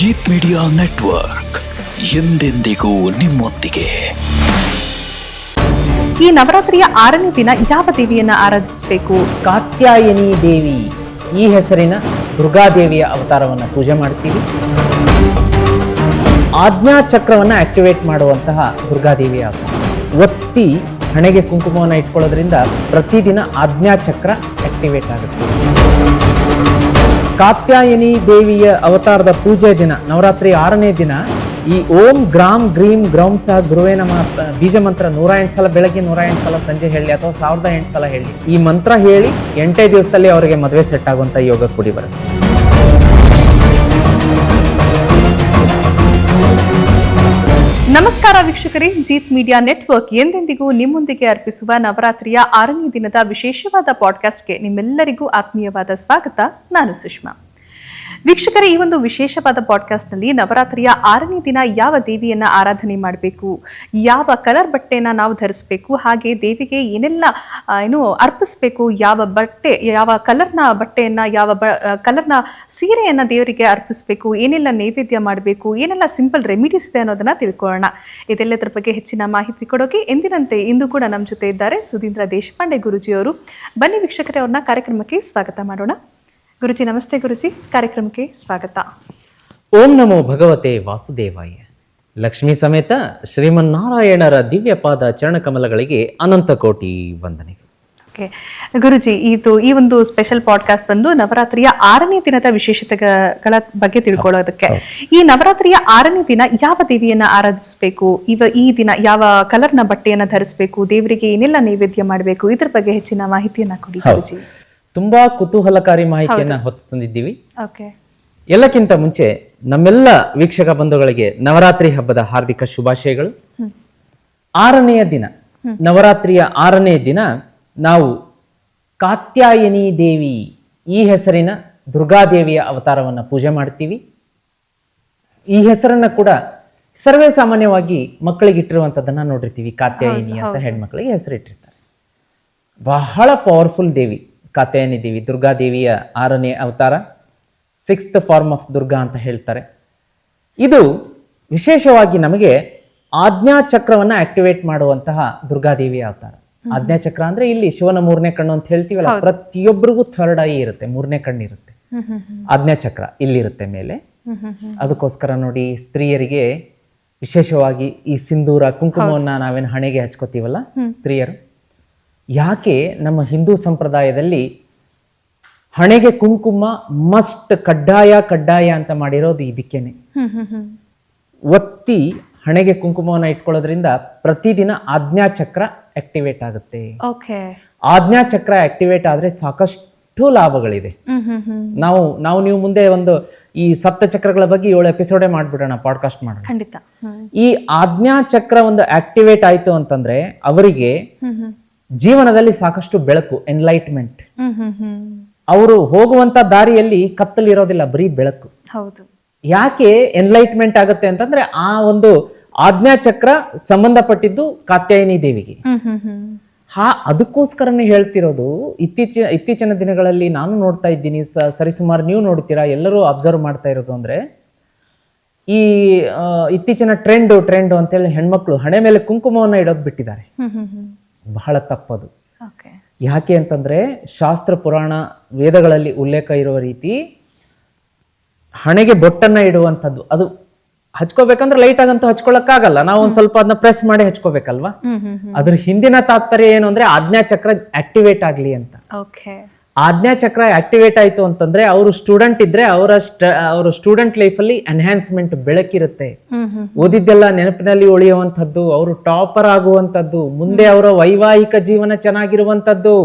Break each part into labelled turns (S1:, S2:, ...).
S1: Jeet media network ಎಂದೆಂದಿಗೂ ನಿಮ್ಮೊಂದಿಗೆ.
S2: ಈ ನವರಾತ್ರಿಯ ಆರನೇ ದಿನ ಯಾವ ದೇವಿಯನ್ನ ಆರಾಧಿಸಬೇಕು?
S3: ಕಾತ್ಯಾಯನಿ ದೇವಿ. ಈ ಹೆಸರಿನ ದುರ್ಗಾದೇವಿಯ ಅವತಾರವನ್ನು ಪೂಜೆ ಮಾಡ್ತೀವಿ. ಆಜ್ಞಾ ಚಕ್ರವನ್ನು ಆಕ್ಟಿವೇಟ್ ಮಾಡುವಂತಹ ದುರ್ಗಾದೇವಿಯ ಒತ್ತಿ ಹಣೆಗೆ ಕುಂಕುಮವನ್ನು ಇಟ್ಕೊಳ್ಳೋದ್ರಿಂದ ಪ್ರತಿದಿನ ಆಜ್ಞಾ ಚಕ್ರ ಆಕ್ಟಿವೇಟ್ ಆಗುತ್ತೆ. ಕಾತ್ಯಾಯನಿ ದೇವಿಯ ಅವತಾರದ ಪೂಜೆ ದಿನ, ನವರಾತ್ರಿ ಆರನೇ ದಿನ, ಈ ಓಂ ಗ್ರಾಮ್ ಗ್ರೀಂ ಗ್ರೌಂ ಸಹ ಗುರುವೇ ನಮ್ಮ ಬೀಜ ಮಂತ್ರ ನೂರ ಎಂಟು ಸಲ, ಬೆಳಗ್ಗೆ ನೂರ ಎಂಟು ಸಲ, ಸಂಜೆ ಹೇಳಿ ಅಥವಾ ಸಾವಿರದ ಎಂಟು ಸಲ ಹೇಳಿ. ಈ ಮಂತ್ರ ಹೇಳಿ ಎಂಟೇ ದಿವಸದಲ್ಲಿ ಅವರಿಗೆ ಮದುವೆ ಸೆಟ್ ಆಗುವಂತ ಯೋಗ ಕೂಡಿ ಬರುತ್ತೆ.
S2: ನಮಸ್ಕಾರ ವೀಕ್ಷಕರೇ, ಜೀತ್ ಮೀಡಿಯಾ ನೆಟ್ವರ್ಕ್ ಎಂದೆಂದಿಗೂ ನಿಮ್ಮೊಂದಿಗೆ ಅರ್ಪಿಸುವ ನವರಾತ್ರಿಯ ಆರನೇ ದಿನದ ವಿಶೇಷವಾದ ಪಾಡ್ಕಾಸ್ಟ್ಗೆ ನಿಮ್ಮೆಲ್ಲರಿಗೂ ಆತ್ಮೀಯವಾದ ಸ್ವಾಗತ. ನಾನು ಸುಷ್ಮಾ. ವೀಕ್ಷಕರೇ, ಈ ಒಂದು ವಿಶೇಷವಾದ ಪಾಡ್ಕಾಸ್ಟ್ನಲ್ಲಿ ನವರಾತ್ರಿಯ ಆರನೇ ದಿನ ಯಾವ ದೇವಿಯನ್ನ ಆರಾಧನೆ ಮಾಡಬೇಕು, ಯಾವ ಕಲರ್ ಬಟ್ಟೆನ ನಾವು ಧರಿಸಬೇಕು, ಹಾಗೆ ದೇವಿಗೆ ಏನೆಲ್ಲ ಏನು ಅರ್ಪಿಸಬೇಕು, ಯಾವ ಬಟ್ಟೆ, ಯಾವ ಕಲರ್ನ ಬಟ್ಟೆಯನ್ನ, ಯಾವ ಬ ಕಲರ್ನ ಸೀರೆಯನ್ನ ದೇವರಿಗೆ ಅರ್ಪಿಸಬೇಕು, ಏನೆಲ್ಲ ನೈವೇದ್ಯ ಮಾಡಬೇಕು, ಏನೆಲ್ಲ ಸಿಂಪಲ್ ರೆಮಿಡೀಸ್ ಇದೆ ಅನ್ನೋದನ್ನ ತಿಳ್ಕೊಳ್ಳೋಣ. ಇದೆಲ್ಲದರ ಬಗ್ಗೆ ಹೆಚ್ಚಿನ ಮಾಹಿತಿ ಕೊಡೋಕೆ ಎಂದಿನಂತೆ ಇಂದು ಕೂಡ ನಮ್ಮ ಜೊತೆ ಇದ್ದಾರೆ ಸುಧೀಂದ್ರ ದೇಶಪಾಂಡೆ ಗುರುಜಿಯವರು. ಬನ್ನಿ ವೀಕ್ಷಕರೇ, ಅವ್ರನ್ನ ಕಾರ್ಯಕ್ರಮಕ್ಕೆ ಸ್ವಾಗತ ಮಾಡೋಣ. ಗುರುಜಿ ನಮಸ್ತೆ ಗುರುಜಿ. ಕಾರ್ಯಕ್ರಮಕ್ಕೆ ಸ್ವಾಗತ.
S3: ಓಂ ನಮೋ ಭಗವತೆ ವಾಸುದೇವಾಯ. ಲಕ್ಷ್ಮೀ ಸಮೇತ ಶ್ರೀಮನ್ನಾರಾಯಣರ ದಿವ್ಯ ಪಾದ ಚರಣಕಮಲಗಳಿಗೆ ಅನಂತ ಕೋಟಿ ವಂದನೆ
S2: ಓಕೆ. ಗುರುಜಿ ಇದು ಈ ಒಂದು ಸ್ಪೆಷಲ್ ಪಾಡ್ಕಾಸ್ಟ್ ಬಂದು ನವರಾತ್ರಿಯ ಆರನೇ ದಿನದ ವಿಶೇಷತೆಗಳ ಬಗ್ಗೆ ತಿಳ್ಕೊಳ್ಳೋದಕ್ಕೆ. ಈ ನವರಾತ್ರಿಯ ಆರನೇ ದಿನ ಯಾವ ದೇವಿಯನ್ನ ಆರಾಧಿಸಬೇಕು? ಇವ ಈ ದಿನ ಯಾವ ಕಲರ್ನ ಬಟ್ಟೆಯನ್ನ ಧರಿಸಬೇಕು? ದೇವರಿಗೆ ಏನೆಲ್ಲ ನೈವೇದ್ಯ ಮಾಡಬೇಕು? ಇದ್ರ ಬಗ್ಗೆ ಹೆಚ್ಚಿನ ಮಾಹಿತಿಯನ್ನ ಕೊಡಿ ಗುರುಜಿ.
S3: ತುಂಬಾ ಕುತೂಹಲಕಾರಿ ಮಾಹಿತಿಯನ್ನ ಹೊತ್ತು ತಂದಿದ್ದೀವಿ. ಎಲ್ಲಕ್ಕಿಂತ ಮುಂಚೆ ನಮ್ಮೆಲ್ಲ ವೀಕ್ಷಕ ಬಂಧುಗಳಿಗೆ ನವರಾತ್ರಿ ಹಬ್ಬದ ಹಾರ್ದಿಕ ಶುಭಾಶಯಗಳು. ಆರನೆಯ ದಿನ ನವರಾತ್ರಿಯ ಆರನೇ ದಿನ ನಾವು ಕಾತ್ಯಾಯನಿ ದೇವಿ ಈ ಹೆಸರಿನ ದುರ್ಗಾದೇವಿಯ ಅವತಾರವನ್ನು ಪೂಜೆ ಮಾಡ್ತೀವಿ. ಈ ಹೆಸರನ್ನ ಕೂಡ ಸರ್ವೇ ಸಾಮಾನ್ಯವಾಗಿ ಮಕ್ಕಳಿಗೆ ಇಟ್ಟಿರುವಂಥದ್ದನ್ನ ನೋಡಿರ್ತೀವಿ. ಕಾತ್ಯಾಯಿನಿ ಅಂತ ಹೆಣ್ಮಕ್ಳಿಗೆ ಹೆಸರಿಟ್ಟಿರ್ತಾರೆ. ಬಹಳ ಪವರ್ಫುಲ್ ದೇವಿ. ಕಾತ್ಯಾಯನಿ ದೇವಿ ದುರ್ಗಾದೇವಿಯ ಆರನೇ ಅವತಾರ ಸಿಕ್ಸ್ತ್ ಫಾರ್ಮ್ ಆಫ್ ದುರ್ಗಾ ಅಂತ ಹೇಳ್ತಾರೆ. ಇದು ವಿಶೇಷವಾಗಿ ನಮಗೆ ಆಜ್ಞಾ ಚಕ್ರವನ್ನ ಆಕ್ಟಿವೇಟ್ ಮಾಡುವಂತಹ ದುರ್ಗಾದೇವಿಯ ಅವತಾರ. ಆಜ್ಞಾ ಚಕ್ರ ಅಂದ್ರೆ ಇಲ್ಲಿ ಶಿವನ ಮೂರನೇ ಕಣ್ಣು ಅಂತ ಹೇಳ್ತೀವಲ್ಲ ಪ್ರತಿಯೊಬ್ಬರಿಗೂ ಥರ್ಡ್ ಐ ಇರುತ್ತೆ ಮೂರನೇ ಕಣ್ಣು ಇರುತ್ತೆ. ಆಜ್ಞಾ ಚಕ್ರ ಇಲ್ಲಿರುತ್ತೆ ಮೇಲೆ. ಅದಕ್ಕೋಸ್ಕರ ನೋಡಿ ಸ್ತ್ರೀಯರಿಗೆ ವಿಶೇಷವಾಗಿ ಈ ಸಿಂಧೂರ ಕುಂಕುಮವನ್ನ ನಾವೇನು ಹಣೆಗೆ ಹಚ್ಕೋತೀವಲ್ಲ ಸ್ತ್ರೀಯರು? ಯಾಕೆ ನಮ್ಮ ಹಿಂದೂ ಸಂಪ್ರದಾಯದಲ್ಲಿ ಹಣೆಗೆ ಕುಂಕುಮ ಮಸ್ಟ್ ಕಡ್ಡಾಯ ಕಡ್ಡಾಯ ಅಂತ ಮಾಡಿರೋದು ಇದಕ್ಕೇನೆ. ಒತ್ತಿ ಹಣೆಗೆ ಕುಂಕುಮವನ್ನು ಇಟ್ಕೊಳ್ಳೋದ್ರಿಂದ ಪ್ರತಿದಿನ ಆಜ್ಞಾ ಚಕ್ರ ಆಕ್ಟಿವೇಟ್ ಆಗುತ್ತೆ.
S2: ಓಕೆ.
S3: ಆಜ್ಞಾ ಚಕ್ರ ಆಕ್ಟಿವೇಟ್ ಆದ್ರೆ ಸಾಕಷ್ಟು ಲಾಭಗಳಿದೆ. ನಾವು ನಾವು ನೀವು ಮುಂದೆ ಒಂದು ಈ ಸಪ್ತ ಚಕ್ರಗಳ ಬಗ್ಗೆ ಏಳು ಎಪಿಸೋಡೆ ಮಾಡ್ಬಿಡೋಣ ಪಾಡ್ಕಾಸ್ಟ್ ಮಾಡೋಣ.
S2: ಖಂಡಿತ.
S3: ಈ ಆಜ್ಞಾ ಚಕ್ರ ಒಂದು ಆಕ್ಟಿವೇಟ್ ಆಯ್ತು ಅಂತಂದ್ರೆ ಅವರಿಗೆ ಜೀವನದಲ್ಲಿ ಸಾಕಷ್ಟು ಬೆಳಕು ಎನ್ಲೈಟ್ಮೆಂಟ್ ಅವರು ಹೋಗುವಂತ ದಾರಿಯಲ್ಲಿ ಕತ್ತಲಿರೋದಿಲ್ಲ ಬರೀ ಬೆಳಕು.
S2: ಹೌದು.
S3: ಯಾಕೆ ಎನ್ಲೈಟ್ಮೆಂಟ್ ಆಗುತ್ತೆ ಅಂತಂದ್ರೆ ಆ ಒಂದು ಆಜ್ಞಾ ಚಕ್ರ ಸಂಬಂಧಪಟ್ಟಿದ್ದು ಕಾತ್ಯಾಯಿನಿ ದೇವಿಗೆ. ಹಾ ಅದಕ್ಕೋಸ್ಕರನೇ ಹೇಳ್ತಿರೋದು ಇತ್ತೀಚಿನ ಇತ್ತೀಚಿನ ದಿನಗಳಲ್ಲಿ ನಾನು ನೋಡ್ತಾ ಇದ್ದೀನಿ ಸರಿಸುಮಾರು ನೀವು ನೋಡ್ತೀರಾ ಎಲ್ಲರೂ ಅಬ್ಸರ್ವ್ ಮಾಡ್ತಾ ಇರೋದು ಅಂದ್ರೆ ಈ ಇತ್ತೀಚಿನ ಟ್ರೆಂಡು ಟ್ರೆಂಡು ಅಂತೇಳಿ ಹೆಣ್ಮಕ್ಳು ಹಣೆ ಮೇಲೆ ಕುಂಕುಮವನ್ನ ಇಡೋದು ಬಿಟ್ಟಿದ್ದಾರೆ. ಬಹಳ ತಪ್ಪದು. ಯಾಕೆ ಅಂತಂದ್ರೆ ಶಾಸ್ತ್ರ ಪುರಾಣ ವೇದಗಳಲ್ಲಿ ಉಲ್ಲೇಖ ಇರುವ ರೀತಿ ಹಣೆಗೆ ಬೊಟ್ಟನ್ನ ಇಡುವಂಥದ್ದು. ಅದು ಹಚ್ಕೋಬೇಕಂದ್ರೆ ಲೈಟ್ ಆಗಂತೂ ಹಚ್ಕೊಳಕ್ಕಾಗಲ್ಲ. ನಾವು ಒಂದ್ ಸ್ವಲ್ಪ ಅದನ್ನ ಪ್ರೆಸ್ ಮಾಡಿ ಹಚ್ಕೋಬೇಕಲ್ವಾ? ಅದ್ರ ಹಿಂದಿನ ತಾತ್ಪರ್ಯ ಏನು ಅಂದ್ರೆ ಆಜ್ಞಾ ಚಕ್ರ ಆಕ್ಟಿವೇಟ್ ಆಗ್ಲಿ ಅಂತ. ಆಜ್ಞಾ ಚಕ್ರ ಆಕ್ಟಿವೇಟ್ ಆಯ್ತು ಅಂತಂದ್ರೆ ಅವರು ಸ್ಟೂಡೆಂಟ್ ಇದ್ರೆ ಅವರ ಅವರ ಸ್ಟೂಡೆಂಟ್ ಲೈಫಲ್ಲಿ ಎನ್ಹ್ಯಾನ್ಸ್ಮೆಂಟ್ ಬೆಳಕಿರುತ್ತೆ. ಓದಿದ್ದೆಲ್ಲ ನೆನಪಿನಲ್ಲಿ ಉಳಿಯುವಂಥದ್ದು ಅವರು ಟಾಪರ್ ಆಗುವಂಥದ್ದು ಮುಂದೆ ಅವರ ವೈವಾಹಿಕ ಜೀವನ ಚೆನ್ನಾಗಿರುವಂಥದ್ದು.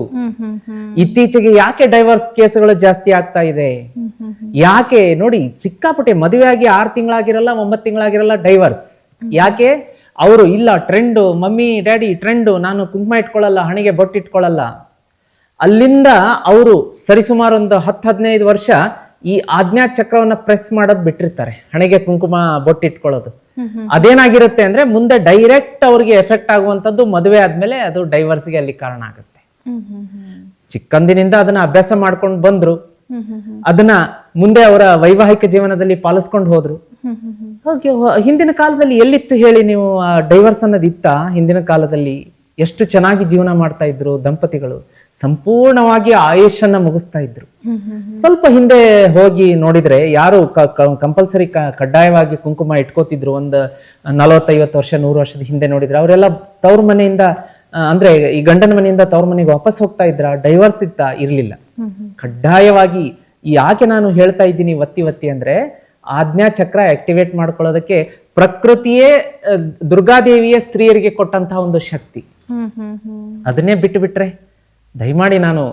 S3: ಇತ್ತೀಚೆಗೆ ಯಾಕೆ ಡೈವರ್ಸ್ ಕೇಸ್ಗಳು ಜಾಸ್ತಿ ಆಗ್ತಾ ಇದೆ? ಯಾಕೆ? ನೋಡಿ ಸಿಕ್ಕಾಪಟ್ಟೆ ಮದುವೆ ಆಗಿ ಆರು ತಿಂಗಳಾಗಿರಲ್ಲ ಒಂಬತ್ತು ತಿಂಗಳಾಗಿರಲ್ಲ ಡೈವರ್ಸ್ ಯಾಕೆ? ಅವರು ಇಲ್ಲ ಟ್ರೆಂಡು ಮಮ್ಮಿ ಡ್ಯಾಡಿ ಟ್ರೆಂಡು ನಾನು ಕುಂಕುಮ ಇಟ್ಕೊಳ್ಳಲ್ಲ ಹಣೆಗೆ ಬೊಟ್ಟು ಇಟ್ಕೊಳ್ಳಲ್ಲ ಅಲ್ಲಿಂದ ಅವರು ಸರಿಸುಮಾರು ಒಂದು ಹತ್ತು ಹದಿನೈದು ವರ್ಷ ಈ ಆಜ್ಞಾ ಚಕ್ರವನ್ನ ಪ್ರೆಸ್ ಮಾಡೋದು ಬಿಟ್ಟಿರ್ತಾರೆ. ಹಣೆಗೆ ಕುಂಕುಮ ಬೊಟ್ಟು ಇಟ್ಕೊಳ್ಳೋದು ಅದೇನಾಗಿರುತ್ತೆ ಅಂದ್ರೆ ಮುಂದೆ ಡೈರೆಕ್ಟ್ ಅವ್ರಿಗೆ ಎಫೆಕ್ಟ್ ಆಗುವಂತದ್ದು ಮದುವೆ ಆದ್ಮೇಲೆ ಅದು ಡೈವರ್ಸ್ಗೆ ಅಲ್ಲಿ ಕಾರಣ ಆಗುತ್ತೆ. ಚಿಕ್ಕಂದಿನಿಂದ ಅದನ್ನ ಅಭ್ಯಾಸ ಮಾಡ್ಕೊಂಡು ಬಂದ್ರು. ಅದನ್ನ ಮುಂದೆ ಅವರ ವೈವಾಹಿಕ ಜೀವನದಲ್ಲಿ ಪಾಲಿಸ್ಕೊಂಡು ಹೋದ್ರು. ಹಾಗೆ ಹಿಂದಿನ ಕಾಲದಲ್ಲಿ ಎಲ್ಲಿತ್ತು ಹೇಳಿ ನೀವು ಡೈವರ್ಸ್ ಅನ್ನೋದು ಇತ್ತ ಹಿಂದಿನ ಕಾಲದಲ್ಲಿ ಎಷ್ಟು ಚೆನ್ನಾಗಿ ಜೀವನ ಮಾಡ್ತಾ ಇದ್ರು ದಂಪತಿಗಳು? ಸಂಪೂರ್ಣವಾಗಿ ಆಯುಷನ್ನ ಮುಗಿಸ್ತಾ ಇದ್ರು. ಸ್ವಲ್ಪ ಹಿಂದೆ ಹೋಗಿ ನೋಡಿದ್ರೆ ಯಾರು ಕಂಪಲ್ಸರಿ ಕಡ್ಡಾಯವಾಗಿ ಕುಂಕುಮ ಇಟ್ಕೋತಿದ್ರು ಒಂದು ನಲವತ್ತೈವತ್ತು ವರ್ಷ ನೂರು ವರ್ಷದ ಹಿಂದೆ ನೋಡಿದ್ರೆ ಅವರೆಲ್ಲ ತವ್ರ ಮನೆಯಿಂದ ಅಂದ್ರೆ ಈ ಗಂಡನ ಮನೆಯಿಂದ ತವ್ರ ಮನೆಗೆ ವಾಪಸ್ ಹೋಗ್ತಾ ಇದ್ರ ಡೈವರ್ಸ್ ಇತ್ತ ಇರ್ಲಿಲ್ಲ. ಕಡ್ಡಾಯವಾಗಿ ಯಾಕೆ ನಾನು ಹೇಳ್ತಾ ಇದ್ದೀನಿ ಒತ್ತಿ ಒತ್ತಿ ಅಂದ್ರೆ ಆಜ್ಞಾ ಚಕ್ರ ಆಕ್ಟಿವೇಟ್ ಮಾಡ್ಕೊಳ್ಳೋದಕ್ಕೆ ಪ್ರಕೃತಿಯೇ ದುರ್ಗಾದೇವಿಯೇ ಸ್ತ್ರೀಯರಿಗೆ ಕೊಟ್ಟಂತಹ ಒಂದು ಶಕ್ತಿ. ಅದನ್ನೇ ಬಿಟ್ಟು ಬಿಟ್ರೆ ದಯಮಾಡಿ ನಾನು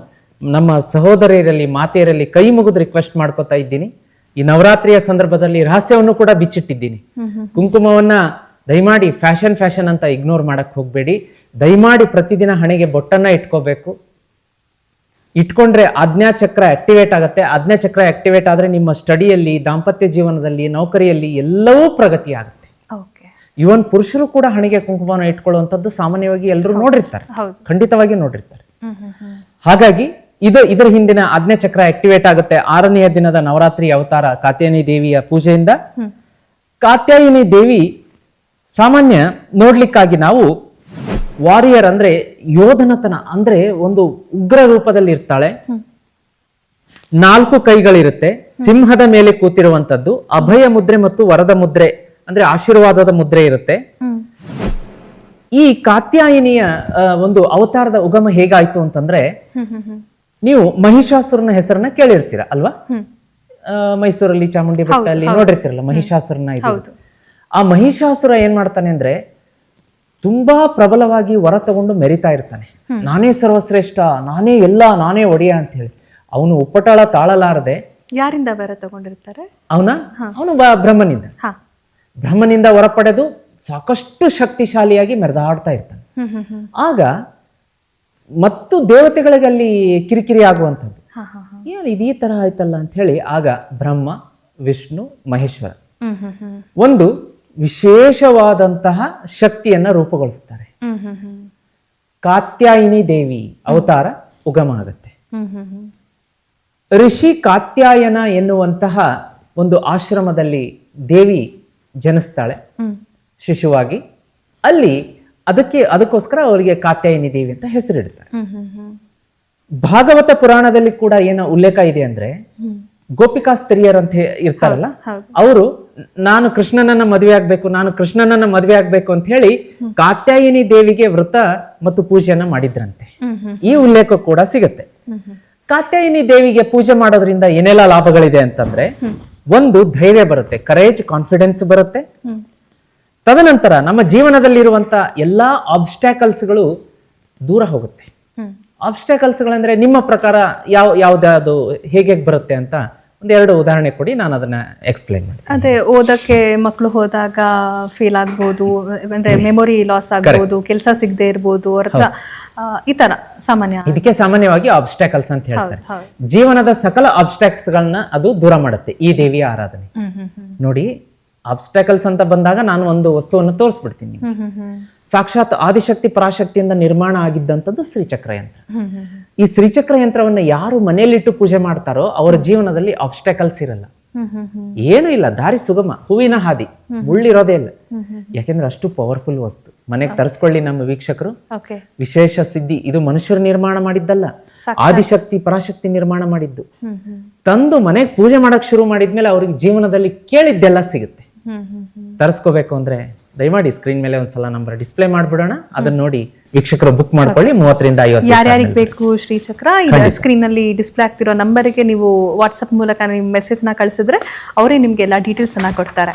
S3: ನಮ್ಮ ಸಹೋದರಿಯರಲ್ಲಿ ಮಾತೆಯರಲ್ಲಿ ಕೈ ಮುಗಿದು ರಿಕ್ವೆಸ್ಟ್ ಮಾಡ್ಕೋತಾ ಇದ್ದೀನಿ. ಈ ನವರಾತ್ರಿಯ ಸಂದರ್ಭದಲ್ಲಿ ರಹಸ್ಯವನ್ನು ಕೂಡ ಬಿಚ್ಚಿಟ್ಟಿದ್ದೀನಿ. ಕುಂಕುಮವನ್ನ ದಯಮಾಡಿ ಫ್ಯಾಷನ್ ಫ್ಯಾಷನ್ ಅಂತ ಇಗ್ನೋರ್ ಮಾಡಕ್ ಹೋಗ್ಬೇಡಿ. ದಯಮಾಡಿ ಪ್ರತಿದಿನ ಹಣೆಗೆ ಬೊಟ್ಟನ್ನ ಇಟ್ಕೋಬೇಕು. ಇಟ್ಕೊಂಡ್ರೆ ಆಜ್ಞಾ ಚಕ್ರ ಆಕ್ಟಿವೇಟ್ ಆಗುತ್ತೆ. ಆಜ್ಞಾ ಚಕ್ರ ಆಕ್ಟಿವೇಟ್ ಆದ್ರೆ ನಿಮ್ಮ ಸ್ಟಡಿಯಲ್ಲಿ ದಾಂಪತ್ಯ ಜೀವನದಲ್ಲಿ ನೌಕರಿಯಲ್ಲಿ ಎಲ್ಲವೂ ಪ್ರಗತಿ ಆಗುತ್ತೆ. ಇವನ್ ಪುರುಷರು ಕೂಡ ಹಣೆಗೆ ಕುಂಕುಮನ ಇಟ್ಕೊಳ್ಳುವಂಥದ್ದು ಸಾಮಾನ್ಯವಾಗಿ ಎಲ್ಲರೂ ನೋಡಿರ್ತಾರೆ. ಖಂಡಿತವಾಗಿ ನೋಡಿರ್ತಾರೆ. ಹಾಗಾಗಿ ಇದು ಇದರ ಹಿಂದಿನ ಆಜ್ಞೆ ಚಕ್ರ ಆಕ್ಟಿವೇಟ್ ಆಗುತ್ತೆ. ಆರನೆಯ ದಿನದ ನವರಾತ್ರಿ ಅವತಾರ ಕಾತ್ಯಾಯನಿ ದೇವಿಯ ಪೂಜೆಯಿಂದ. ಕಾತ್ಯಾಯಿನಿ ದೇವಿ ಸಾಮಾನ್ಯ ನೋಡ್ಲಿಕ್ಕಾಗಿ ನಾವು ವಾರಿಯರ್ ಅಂದ್ರೆ ಯೋಧನತನ ಅಂದ್ರೆ ಒಂದು ಉಗ್ರ ರೂಪದಲ್ಲಿ ಇರ್ತಾಳೆ. ನಾಲ್ಕು ಕೈಗಳಿರುತ್ತೆ. ಸಿಂಹದ ಮೇಲೆ ಕೂತಿರುವಂತದ್ದು ಅಭಯ ಮುದ್ರೆ ಮತ್ತು ವರದ ಮುದ್ರೆ ಅಂದ್ರೆ ಆಶೀರ್ವಾದದ ಮುದ್ರೆ ಇರುತ್ತೆ. ಈ ಕಾತ್ಯಾಯಿನಿಯ ಒಂದು ಅವತಾರದ ಉಗಮ ಹೇಗಾಯ್ತು ಅಂತಂದ್ರೆ ನೀವು ಮಹಿಷಾಸುರನ ಹೆಸರನ್ನ ಕೇಳಿರ್ತೀರ ಅಲ್ವಾ? ಮೈಸೂರಲ್ಲಿ ಚಾಮುಂಡಿ ಬೆಟ್ಟದಲ್ಲಿ ನೋಡಿರ್ತಿರಲ್ಲ ಮಹಿಷಾಸುರನ ಇದು. ಆ ಮಹಿಷಾಸುರ ಏನ್ ಮಾಡ್ತಾನೆ ಅಂದ್ರೆ ತುಂಬಾ ಪ್ರಬಲವಾಗಿ ವರ ತಗೊಂಡು ಮೆರಿತಾ ಇರ್ತಾನೆ. ನಾನೇ ಸರ್ವಶ್ರೇಷ್ಠ ನಾನೇ ಎಲ್ಲ ನಾನೇ ಒಡೆಯ ಅಂತ ಹೇಳಿ ಅವನು ಉಪ್ಪಟಾಳ ತಾಳಲಾರದೆ
S2: ಯಾರಿಂದ ವರ ತಗೊಂಡಿರ್ತಾರೆ?
S3: ಅವನ? ಅವನು ಬ್ರಹ್ಮನಿಂದ. ಬ್ರಹ್ಮನಿಂದ ವರ ಪಡೆದು ಸಾಕಷ್ಟು ಶಕ್ತಿಶಾಲಿಯಾಗಿ ಮೆರೆದಾಡ್ತಾ ಇರ್ತಾನೆ. ಆಗ ಮತ್ತು ದೇವತೆಗಳಿಗೆ ಅಲ್ಲಿ ಕಿರಿಕಿರಿ ಆಗುವಂಥದ್ದು. ಏನು ಇದು ಈ ತರ ಆಯ್ತಲ್ಲ ಅಂತ ಹೇಳಿ ಆಗ ಬ್ರಹ್ಮ ವಿಷ್ಣು ಮಹೇಶ್ವರ ಒಂದು ವಿಶೇಷವಾದಂತಹ ಶಕ್ತಿಯನ್ನ ರೂಪುಗೊಳಿಸ್ತಾರೆ. ಕಾತ್ಯಾಯಿನಿ ದೇವಿ ಅವತಾರ ಉಗಮ ಆಗುತ್ತೆ ಋಷಿ ಕಾತ್ಯಾಯನ ಎನ್ನುವಂತಹ ಒಂದು ಆಶ್ರಮದಲ್ಲಿ ದೇವಿ ಜನಿಸ್ತಾಳೆ. ಶಿಶುವಾಗಿ ಅಲ್ಲಿ ಅದಕ್ಕೆ ಅದಕ್ಕೋಸ್ಕರ ಅವರಿಗೆ ಕಾತ್ಯಾಯಿನಿ ದೇವಿ ಅಂತ ಹೆಸರಿಡ್ತಾರೆ. ಭಾಗವತ ಪುರಾಣದಲ್ಲಿ ಕೂಡ ಏನೋ ಉಲ್ಲೇಖ ಇದೆ ಅಂದ್ರೆ ಗೋಪಿಕಾ ಸ್ತ್ರೀಯರ್ ಅಂತ ಇರ್ತಾರಲ್ಲ. ಅವರು ನಾನು ಕೃಷ್ಣನನ್ನ ಮದುವೆ ಆಗ್ಬೇಕು ನಾನು ಕೃಷ್ಣನನ್ನ ಮದುವೆ ಆಗ್ಬೇಕು ಅಂತ ಹೇಳಿ ಕಾತ್ಯಾಯಿನಿ ದೇವಿಗೆ ವ್ರತ ಮತ್ತು ಪೂಜೆಯನ್ನ ಮಾಡಿದ್ರಂತೆ. ಈ ಉಲ್ಲೇಖ ಕೂಡ ಸಿಗುತ್ತೆ. ಕಾತ್ಯಾಯಿನಿ ದೇವಿಗೆ ಪೂಜೆ ಮಾಡೋದ್ರಿಂದ ಏನೆಲ್ಲ ಲಾಭಗಳಿದೆ ಅಂತಂದ್ರೆ ಒಂದು ಧೈರ್ಯ ಬರುತ್ತೆ ಕರೇಜ್ ಕಾನ್ಫಿಡೆನ್ಸ್ ಬರುತ್ತೆ. ತದನಂತರ ನಮ್ಮ ಜೀವನದಲ್ಲಿರುವಂತ ಎಲ್ಲಾ ಆಬ್ಸ್ಟ್ಯಾಕಲ್ಸ್ಗಳು ದೂರ ಹೋಗುತ್ತೆ. ಆಬ್ಸ್ಟ್ಯಾಕಲ್ಸ್ಗಳಂದ್ರೆ ನಿಮ್ಮ ಪ್ರಕಾರ ಯಾವ ಯಾವ್ದಾದ್ರು ಹೇಗೆ ಬರುತ್ತೆ ಅಂತ ಒಂದೆರಡು ಉದಾಹರಣೆ ಕೊಡಿ ನಾನು ಅದನ್ನ ಎಕ್ಸ್ಪ್ಲೈನ್ ಮಾಡಿ
S2: ಅದೇ ಓದಕ್ಕೆ ಮಕ್ಕಳು ಹೋದಾಗ ಫೇಲ್ ಆಗ್ಬೋದು ಅಂದ್ರೆ ಮೆಮೊರಿ ಲಾಸ್ ಆಗ್ಬೋದು ಕೆಲಸ ಸಿಗದೆ ಇರ್ಬೋದು ಅಥವಾ ಈ ತರ ಸಾಮಾನ್ಯ.
S3: ಇದಕ್ಕೆ ಸಾಮಾನ್ಯವಾಗಿ ಆಬ್ಸ್ಟ್ಯಾಕಲ್ಸ್ ಅಂತ ಹೇಳ್ತಾರೆ. ಜೀವನದ ಸಕಲ ಆಬ್ಸ್ಟ್ಯಾಕ್ಸ್ ಗಳನ್ನ ಅದು ದೂರ ಮಾಡುತ್ತೆ ಈ ದೇವಿಯ ಆರಾಧನೆ. ನೋಡಿ ಆಬ್ಸ್ಟ್ಯಾಕಲ್ಸ್ ಅಂತ ಬಂದಾಗ ನಾನು ಒಂದು ವಸ್ತುವನ್ನು ತೋರಿಸ್ಬಿಡ್ತೀನಿ ಸಾಕ್ಷಾತ್ ಆದಿಶಕ್ತಿ ಪರಾಶಕ್ತಿಯಿಂದ ನಿರ್ಮಾಣ ಆಗಿದ್ದಂಥದ್ದು ಶ್ರೀಚಕ್ರ ಯಂತ್ರ. ಈ ಶ್ರೀಚಕ್ರ ಯಂತ್ರವನ್ನು ಯಾರು ಮನೆಯಲ್ಲಿಟ್ಟು ಪೂಜೆ ಮಾಡ್ತಾರೋ ಅವರ ಜೀವನದಲ್ಲಿ ಆಬ್ಸ್ಟ್ಯಾಕಲ್ಸ್ ಇರಲ್ಲ. ಏನೂ ಇಲ್ಲ ದಾರಿ ಸುಗಮ ಹೂವಿನ ಹಾದಿ ಮುಳ್ಳಿರೋದೇ ಇಲ್ಲ. ಯಾಕೆಂದ್ರೆ ಅಷ್ಟು ಪವರ್ಫುಲ್ ವಸ್ತು. ಮನೆಗೆ ತರಿಸ್ಕೊಳ್ಳಿ ನಮ್ಮ ವೀಕ್ಷಕರು. ವಿಶೇಷ ಸಿದ್ಧಿ ಇದು ಮನುಷ್ಯರು ನಿರ್ಮಾಣ ಮಾಡಿದ್ದಲ್ಲ. ಆದಿಶಕ್ತಿ ಪರಾಶಕ್ತಿ ನಿರ್ಮಾಣ ಮಾಡಿದ್ದು. ತಂದು ಮನೆಗೆ ಪೂಜೆ ಮಾಡಕ್ ಶುರು ಮಾಡಿದ್ಮೇಲೆ ಅವ್ರಿಗೆ ಜೀವನದಲ್ಲಿ ಕೇಳಿದ್ದೆಲ್ಲ ಸಿಗುತ್ತೆ. ತರಿಸ್ಕೋಬೇಕು ಅಂದ್ರೆ ದಯಮಾಡಿ ಸ್ಕ್ರೀನ್ ಮೇಲೆ ಒಂದ್ಸಲ ನಂಬರ್ ಡಿಸ್ಪ್ಲೇ ಮಾಡ್ಬಿಡೋಣ. ಅದನ್ನ ನೋಡಿ ವೀಕ್ಷಕರು ಬುಕ್ ಮಾಡ್ಕೊಳ್ಳಿ ಮೂವತ್ತರಿಂದ ಐವತ್ತು
S2: ಯಾರ್ಯಾರಿಗೆ ಬೇಕು ಶ್ರೀಚಕ್ರ ಈ ಸ್ಕ್ರೀನ್ ಅಲ್ಲಿ ಡಿಸ್ಪ್ಲೇ ಆಗ್ತಿರೋ ನಂಬರ್ಗೆ ನೀವು ವಾಟ್ಸಪ್ ಮೂಲಕ ನಿಮ್ಮ ಮೆಸೇಜ್ನ ಕಳಿಸಿದ್ರೆ ಅವರೇ ನಿಮ್ಗೆ ಎಲ್ಲ ಡೀಟೇಲ್ಸ್ ಅನ್ನ ಕೊಡ್ತಾರೆ.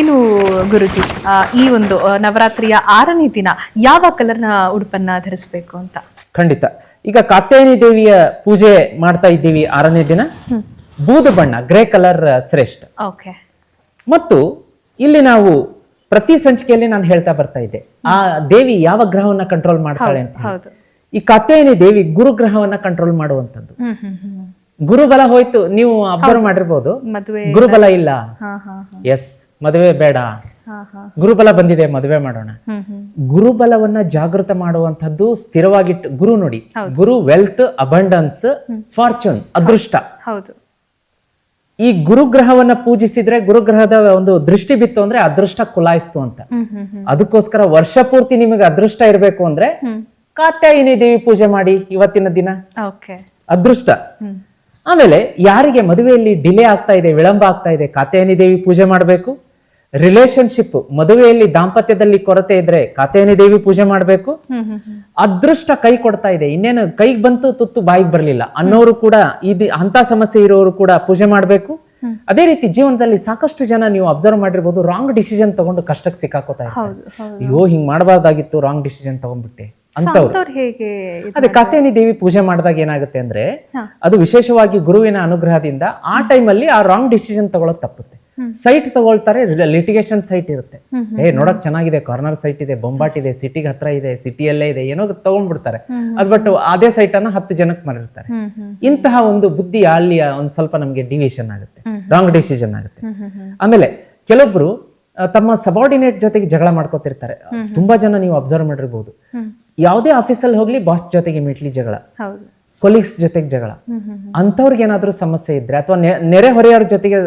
S2: ಇನ್ನು ಗುರುಜಿ ಈ ಒಂದು ನವರಾತ್ರಿಯ ಆರನೇ ದಿನ ಯಾವ ಕಲರ್ನ ಉಡುಪನ್ನ ಧರಿಸಬೇಕು ಅಂತ?
S3: ಖಂಡಿತ. ಈಗ ಕಾತ್ಯಾಯನಿ ದೇವಿಯ ಪೂಜೆ ಮಾಡ್ತಾ ಇದ್ದೀವಿ ಆರನೇ ದಿನ. ಬೂದು ಬಣ್ಣ ಗ್ರೇ ಕಲರ್ ಶ್ರೇಷ್ಠ.
S2: ಓಕೆ
S3: ಮತ್ತು ಇಲ್ಲಿ ನಾವು ಪ್ರತಿ ಸಂಚಿಕೆಯಲ್ಲಿ ನಾನು ಹೇಳ್ತಾ ಬರ್ತಾ ಇದ್ದೆ. ಆ ದೇವಿ ಯಾವ ಗ್ರಹವನ್ನ ಕಂಟ್ರೋಲ್ ಮಾಡ್ತಾಳೆ ಅಂತ ಈ ಕಾತ್ಯಾಯಿನಿ ದೇವಿ ಗುರು ಗ್ರಹವನ್ನ ಕಂಟ್ರೋಲ್ ಮಾಡುವಂತದ್ದು ಗುರುಬಲ ಹೋಯ್ತು ನೀವು ಅಬ್ಸರ್ವ್ ಮಾಡಿರ್ಬೋದು. ಗುರುಬಲ ಇಲ್ಲ. ಎಸ್ ಮದುವೆ ಬೇಡ. ಗುರುಬಲ ಬಂದಿದೆ ಮದುವೆ ಮಾಡೋಣ. ಗುರುಬಲವನ್ನ ಜಾಗೃತ ಮಾಡುವಂತದ್ದು ಸ್ಥಿರವಾಗಿಟ್ಟು ಗುರು ನೋಡಿ. ಗುರು ವೆಲ್ತ್ ಅಬಂಡನ್ಸ್ ಫಾರ್ಚೂನ್ ಅದೃಷ್ಟ.
S2: ಹೌದು.
S3: ಈ ಗುರುಗ್ರಹವನ್ನ ಪೂಜಿಸಿದ್ರೆ ಗುರುಗ್ರಹದ ಒಂದು ದೃಷ್ಟಿ ಬಿತ್ತು ಅಂದ್ರೆ ಅದೃಷ್ಟ ಕುಲಾಯಿಸ್ತು ಅಂತ. ಅದಕ್ಕೋಸ್ಕರ ವರ್ಷ ಪೂರ್ತಿ ನಿಮಗೆ ಅದೃಷ್ಟ ಇರಬೇಕು ಅಂದ್ರೆ ಕಾತ್ಯಾಯಿನಿ ದೇವಿ ಪೂಜೆ ಮಾಡಿ ಇವತ್ತಿನ ದಿನ. ಅದೃಷ್ಟ. ಆಮೇಲೆ ಯಾರಿಗೆ ಮದುವೆಯಲ್ಲಿ ಡಿಲೇ ಆಗ್ತಾ ಇದೆ ವಿಳಂಬ ಆಗ್ತಾ ಇದೆ ಕಾತ್ಯಾಯಿನಿ ದೇವಿ ಪೂಜೆ ಮಾಡಬೇಕು? ರಿಲೇಶನ್ಶಿಪ್ ಮದುವೆಯಲ್ಲಿ ದಾಂಪತ್ಯದಲ್ಲಿ ಕೊರತೆ ಇದ್ರೆ ಕಾತೇನಿ ದೇವಿ ಪೂಜೆ ಮಾಡಬೇಕು. ಅದೃಷ್ಟ ಕೈ ಕೊಡ್ತಾ ಇದೆ. ಇನ್ನೇನು ಕೈಗೆ ಬಂತು ತುತ್ತು ಬಾಯಿಗೆ ಬರಲಿಲ್ಲ. ಅನ್ನೋರು ಕೂಡ ಇದು ಅಂತ ಸಮಸ್ಯೆ ಇರೋರು ಕೂಡ ಪೂಜೆ ಮಾಡಬೇಕು. ಅದೇ ರೀತಿ ಜೀವನದಲ್ಲಿ ಸಾಕಷ್ಟು ಜನ ನೀವು ಅಬ್ಸರ್ವ್ ಮಾಡಿರ್ಬೋದು ರಾಂಗ್ ಡಿಸಿಷನ್ ತಗೊಂಡು ಕಷ್ಟಕ್ಕೆ ಸಿಕ್ಕಾಕೋತಾ ಅಯ್ಯೋ ಹಿಂಗ್ ಮಾಡಬಾರ್ದಾಗಿತ್ತು ರಾಂಗ್ ಡಿಸಿಷನ್ ತಗೊಂಡ್ಬಿಟ್ಟೆ ಅಂತವ್ರು. ಅದೇ ಕಾತೇನಿ ದೇವಿ ಪೂಜೆ ಮಾಡಿದಾಗ ಏನಾಗುತ್ತೆ ಅಂದ್ರೆ ಅದು ವಿಶೇಷವಾಗಿ ಗುರುವಿನ ಅನುಗ್ರಹದಿಂದ ಆ ಟೈಮಲ್ಲಿ ಆ ರಾಂಗ್ ಡಿಸಿಷನ್ ತಗೊಳ್ಳೋದು ತಪ್ಪುತ್ತೆ. ಸೈಟ್ ತಗೊಳ್ತಾರೆ ಲಿಟಿಗೇಷನ್ ಸೈಟ್ ಇರುತ್ತೆ. ಏ ನೋಡಕ್ ಚೆನ್ನಾಗಿದೆ ಕಾರ್ನರ್ ಸೈಟ್ ಇದೆ ಬೊಂಬಾಟ್ ಇದೆ ಸಿಟಿಗೆ ಹತ್ರ ಇದೆ ಸಿಟಿಯಲ್ಲೇ ಇದೆ ಏನೋ ತಗೊಂಡ್ಬಿಡ್ತಾರೆ. ಅದ್ ಬಟ್ ಅದೇ ಸೈಟ್ ಅನ್ನ ಹತ್ತು ಜನಕ್ಕೆ ಮಾಡಿರ್ತಾರೆ ಇಂತಹ ಒಂದು ಬುದ್ಧಿ ಅಲ್ಲಿ ಒಂದ್ ಸ್ವಲ್ಪ ನಮ್ಗೆ ಡಿವಿಷನ್ ಆಗುತ್ತೆ. ರಾಂಗ್ ಡಿಸಿಷನ್ ಆಗುತ್ತೆ. ಆಮೇಲೆ ಕೆಲವೊಬ್ರು ತಮ್ಮ ಸಬಾರ್ಡಿನೇಟ್ ಜೊತೆಗೆ ಜಗಳ ಮಾಡ್ಕೋತಿರ್ತಾರೆ. ತುಂಬಾ ಜನ ನೀವು ಅಬ್ಸರ್ವ್ ಮಾಡಿರ್ಬೋದು. ಯಾವುದೇ ಆಫೀಸಲ್ಲಿ ಹೋಗ್ಲಿ ಬಾಸ್ ಜೊತೆಗೆ ಮೀಟ್ಲಿ ಜಗಳ. ಕೊಲೀಗ್ಸ್ ಜೊತೆಗೆ ಜಗಳ. ಅಂಥವ್ರಿಗೆ ಏನಾದ್ರೂ ಸಮಸ್ಯೆ ಇದ್ರೆ ಅಥವಾ ನೆರೆ ಹೊರೆಯವ್ರ ಜೊತೆಗೆ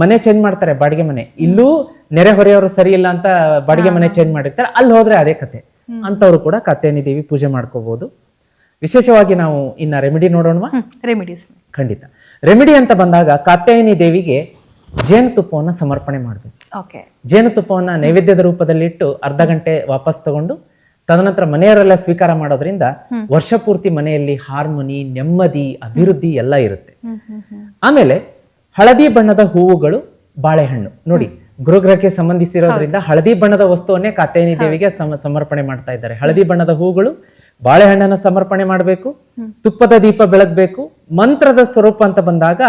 S3: ಮನೆ ಚೇಂಜ್ ಮಾಡ್ತಾರೆ ಬಾಡಿಗೆ ಮನೆ. ಇಲ್ಲೂ ನೆರೆಹೊರೆಯವರು ಸರಿ ಇಲ್ಲ ಅಂತ ಬಾಡಿಗೆ ಮನೆ ಚೇಂಜ್ ಮಾಡಿರ್ತಾರೆ. ಅಲ್ಲಿ ಹೋದ್ರೆ ಅದೇ ಕತೆ. ಅಂತವ್ರು ಕೂಡ ಕತ್ತೇನಿ ದೇವಿ ಪೂಜೆ ಮಾಡ್ಕೋಬಹುದು ವಿಶೇಷವಾಗಿ ನಾವು ಇನ್ನ ರೆಮಿಡಿ ನೋಡೋಣವಾ?
S2: ರೆಮಿಡೀಸ್
S3: ಖಂಡಿತ. ರೆಮಿಡಿ ಅಂತ ಬಂದಾಗ ಕಾತ್ಯಾಯಿನಿ ದೇವಿಗೆ ಜೇನುತುಪ್ಪವನ್ನು ಸಮರ್ಪಣೆ ಮಾಡಬೇಕು. ಜೇನುತುಪ್ಪವನ್ನ ನೈವೇದ್ಯದ ರೂಪದಲ್ಲಿ ಇಟ್ಟು ಅರ್ಧ ಗಂಟೆ ವಾಪಸ್ ತಗೊಂಡು ತದನಂತರ ಮನೆಯವರೆಲ್ಲ ಸ್ವೀಕಾರ ಮಾಡೋದ್ರಿಂದ ವರ್ಷ ಪೂರ್ತಿ ಮನೆಯಲ್ಲಿ ಹಾರ್ಮೋನಿ ನೆಮ್ಮದಿ ಅಭಿವೃದ್ಧಿ ಎಲ್ಲ ಇರುತ್ತೆ. ಆಮೇಲೆ ಹಳದಿ ಬಣ್ಣದ ಹೂವುಗಳು ಬಾಳೆಹಣ್ಣು. ನೋಡಿ ಗುರುಗ್ರಹಕ್ಕೆ ಸಂಬಂಧಿಸಿರೋದ್ರಿಂದ ಹಳದಿ ಬಣ್ಣದ ವಸ್ತುವನ್ನೇ ಕಾತ್ಯಾಯಿನಿ ದೇವಿಗೆ ಸಮ ಸಮರ್ಪಣೆ ಮಾಡ್ತಾ ಇದ್ದಾರೆ. ಹಳದಿ ಬಣ್ಣದ ಹೂಗಳು ಬಾಳೆಹಣ್ಣನ್ನ ಸಮರ್ಪಣೆ ಮಾಡಬೇಕು ತುಪ್ಪದ ದೀಪ ಬೆಳಗ್ಬೇಕು ಮಂತ್ರದ ಸ್ವರೂಪ ಅಂತ ಬಂದಾಗ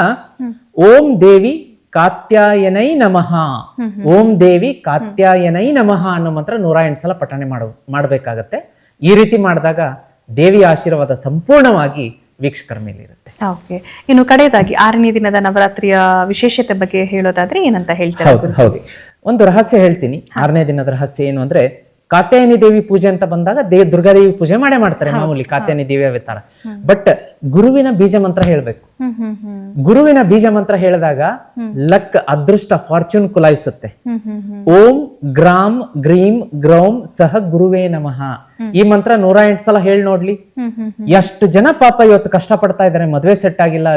S3: ಓಂ ದೇವಿ ಕಾತ್ಯಾಯನೈ ನಮಃ. ಓಂ ದೇವಿ ಕಾತ್ಯಾಯನೈ ನಮಃ ಅನ್ನೋ ಮಂತ್ರ ನೂರ ಎಂಟು ಸಲ ಪಠಣೆ ಮಾಡ ಮಾಡಬೇಕಾಗತ್ತೆ. ಈ ರೀತಿ ಮಾಡಿದಾಗ ದೇವಿಯ ಆಶೀರ್ವಾದ ಸಂಪೂರ್ಣವಾಗಿ ವೀಕ್ಷಕರ ಮೇಲೆ ಇರುತ್ತೆ
S2: ಓಕೆ ಇನ್ನು ಕಡೆಯದಾಗಿ ಆರನೇ ದಿನದ ನವರಾತ್ರಿಯ ವಿಶೇಷತೆ ಬಗ್ಗೆ ಹೇಳೋದಾದ್ರೆ ಏನಂತ ಹೇಳ್ತಾರೆ
S3: ಹೌದು ಹೌದು. ಒಂದು ರಹಸ್ಯ ಹೇಳ್ತೀನಿ. ಆರನೇ ದಿನದ ರಹಸ್ಯ ಏನು ಅಂದ್ರೆ ಕಾತ್ಯಾಯನಿ ದೇವಿ ಪೂಜೆ ಅಂತ ಬಂದಾಗ ದೇ ದುರ್ಗಾದೇವಿ ಪೂಜೆ ಮಾಡೇ ಮಾಡ್ತಾರೆ ಮಾಮೂಲಿ ಕಾತ್ಯಾಯನಿ ದೇವಿ ಅವತಾರ. ಬಟ್ ಗುರುವಿನ ಬೀಜ ಮಂತ್ರ ಹೇಳ್ಬೇಕು. ಗುರುವಿನ ಬೀಜ ಮಂತ್ರ ಹೇಳಿದಾಗ ಲಕ್ ಅದೃಷ್ಟ ಫಾರ್ಚೂನ್ ಕುಲಾಯಿಸುತ್ತೆ. ಓಂ ಗ್ರಾಮ್ ಗ್ರೀಂ ಗ್ರೌಂ ಸಹ ಗುರುವೇ ನಮಃ. ಈ ಮಂತ್ರ ನೂರ ಎಂಟು ಸಲ ಹೇಳಿ ನೋಡ್ಲಿ. ಎಷ್ಟು ಜನ ಪಾಪ ಇವತ್ತು ಕಷ್ಟ ಪಡ್ತಾ ಇದ್ದಾರೆ ಮದ್ವೆ ಸೆಟ್ ಆಗಿಲ್ಲ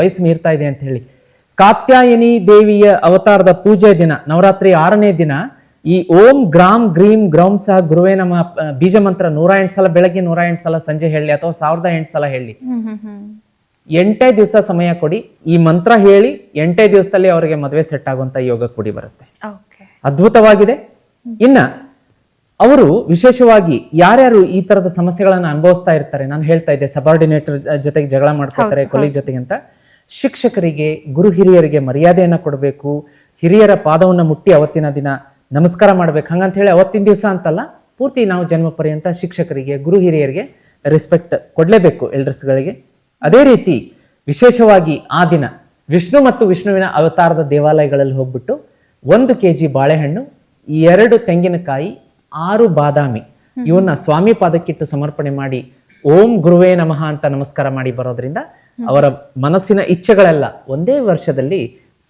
S3: ವಯಸ್ಸು ಮೀರ್ತಾ ಇದೆ ಅಂತ ಹೇಳಿ. ಕಾತ್ಯಾಯನಿ ದೇವಿಯ ಅವತಾರದ ಪೂಜೆ ದಿನ ನವರಾತ್ರಿ ಆರನೇ ದಿನ ಈ ಓಂ ಗ್ರಾಮ್ ಗ್ರೀಂ ಗ್ರೌಂ ಸಹ ಗುರುವೇ ನಮ್ಮ ಬೀಜ ಮಂತ್ರ ನೂರ ಎಂಟು ಸಲ ಬೆಳಗ್ಗೆ ನೂರ ಎಂಟು ಸಲ ಸಂಜೆ ಹೇಳಿ ಅಥವಾ ಸಾವಿರದ ಎಂಟು ಸಲ ಹೇಳಿ. ಎಂಟೇ ದಿವಸ ಸಮಯ ಕೊಡಿ. ಈ ಮಂತ್ರ ಹೇಳಿ ಎಂಟೇ ದಿವಸದಲ್ಲಿ ಅವರಿಗೆ ಮದುವೆ ಸೆಟ್ ಆಗುವಂತ ಯೋಗ ಕೂಡಿ ಬರುತ್ತೆ. ಅದ್ಭುತವಾಗಿದೆ. ಇನ್ನ ಅವರು ವಿಶೇಷವಾಗಿ ಯಾರ್ಯಾರು ಈ ತರದ ಸಮಸ್ಯೆಗಳನ್ನ ಅನುಭವಿಸ್ತಾ ಇರ್ತಾರೆ ನಾನು ಹೇಳ್ತಾ ಇದ್ದೆ ಸಬಾರ್ಡಿನೇಟರ್ ಜೊತೆಗೆ ಜಗಳ ಮಾಡ್ಕೊತಾರೆ ಕೊಲೀಗ್ ಜೊತೆಗೆ ಅಂತ. ಶಿಕ್ಷಕರಿಗೆ ಗುರು ಹಿರಿಯರಿಗೆ ಮರ್ಯಾದೆಯನ್ನ ಕೊಡಬೇಕು. ಹಿರಿಯರ ಪಾದವನ್ನು ಮುಟ್ಟಿ ಅವತ್ತಿನ ದಿನ ನಮಸ್ಕಾರ ಮಾಡ್ಬೇಕು. ಹಂಗಂತ ಹೇಳಿ ಅವತ್ತಿನ ದಿವಸ ಅಂತಲ್ಲ ಪೂರ್ತಿ ನಾವು ಜನ್ಮ ಪರ್ಯಂತ ಶಿಕ್ಷಕರಿಗೆ ಗುರು ಹಿರಿಯರಿಗೆ ರೆಸ್ಪೆಕ್ಟ್ ಕೊಡ್ಲೇಬೇಕು ಎಲ್ಡರ್ಸ್ಗಳಿಗೆ ಅದೇ ರೀತಿ ವಿಶೇಷವಾಗಿ ಆ ದಿನ ವಿಷ್ಣು ಮತ್ತು ವಿಷ್ಣುವಿನ ಅವತಾರದ ದೇವಾಲಯಗಳಲ್ಲಿ ಹೋಗ್ಬಿಟ್ಟು ಒಂದು ಕೆ ಜಿ ಬಾಳೆಹಣ್ಣು ಎರಡು ತೆಂಗಿನಕಾಯಿ ಆರು ಬಾದಾಮಿ. ಇವನ್ನ ಸ್ವಾಮಿ ಪಾದಕ್ಕಿಟ್ಟು ಸಮರ್ಪಣೆ ಮಾಡಿ ಓಂ ಗುರುವೇ ನಮಃ ಅಂತ ನಮಸ್ಕಾರ ಮಾಡಿ ಬರೋದ್ರಿಂದ ಅವರ ಮನಸ್ಸಿನ ಇಚ್ಛೆಗಳೆಲ್ಲ ಒಂದೇ ವರ್ಷದಲ್ಲಿ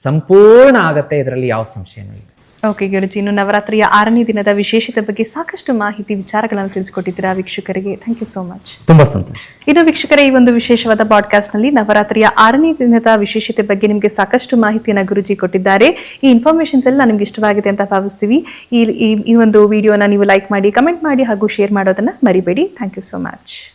S3: ಸಂಪೂರ್ಣ ಆಗತ್ತೆ. ಇದರಲ್ಲಿ ಯಾವ ಸಂಶಯನೂ ಇಲ್ಲ.
S2: ಓಕೆ ಗುರುಜಿ ಇನ್ನು ನವರಾತ್ರಿಯ ಆರನೇ ದಿನದ ವಿಶೇಷತೆ ಬಗ್ಗೆ ಸಾಕಷ್ಟು ಮಾಹಿತಿ ವಿಚಾರಗಳನ್ನು ತಿಳಿಸಿಕೊಟ್ಟಿದ್ದೀರಾ ವೀಕ್ಷಕರಿಗೆ. ಥ್ಯಾಂಕ್ ಯು ಸೋ ಮಚ್
S3: ತುಂಬಾ ಸಂತೋಷ.
S2: ಇನ್ನು ವೀಕ್ಷಕರೇ ಈ ಒಂದು ವಿಶೇಷವಾದ ಪಾಡ್ಕಾಸ್ಟ್ನಲ್ಲಿ ನವರಾತ್ರಿಯ ಆರನೇ ದಿನದ ವಿಶೇಷತೆ ಬಗ್ಗೆ ನಿಮಗೆ ಸಾಕಷ್ಟು ಮಾಹಿತಿಯನ್ನು ಗುರುಜಿ ಕೊಟ್ಟಿದ್ದಾರೆ. ಈ ಇನ್ಫಾರ್ಮೇಶನ್ಸ್ ಎಲ್ಲ ನಿಮ್ಗೆ ಇಷ್ಟವಾಗಿದೆ ಅಂತ ಭಾವಿಸ್ತೀವಿ. ಈ ಈ- ಈ ಒಂದು ವಿಡಿಯೋನ ನೀವು ಲೈಕ್ ಮಾಡಿ ಕಮೆಂಟ್ ಮಾಡಿ ಹಾಗೂ ಶೇರ್ ಮಾಡೋದನ್ನ ಮರಿಬೇಡಿ. Thank you so much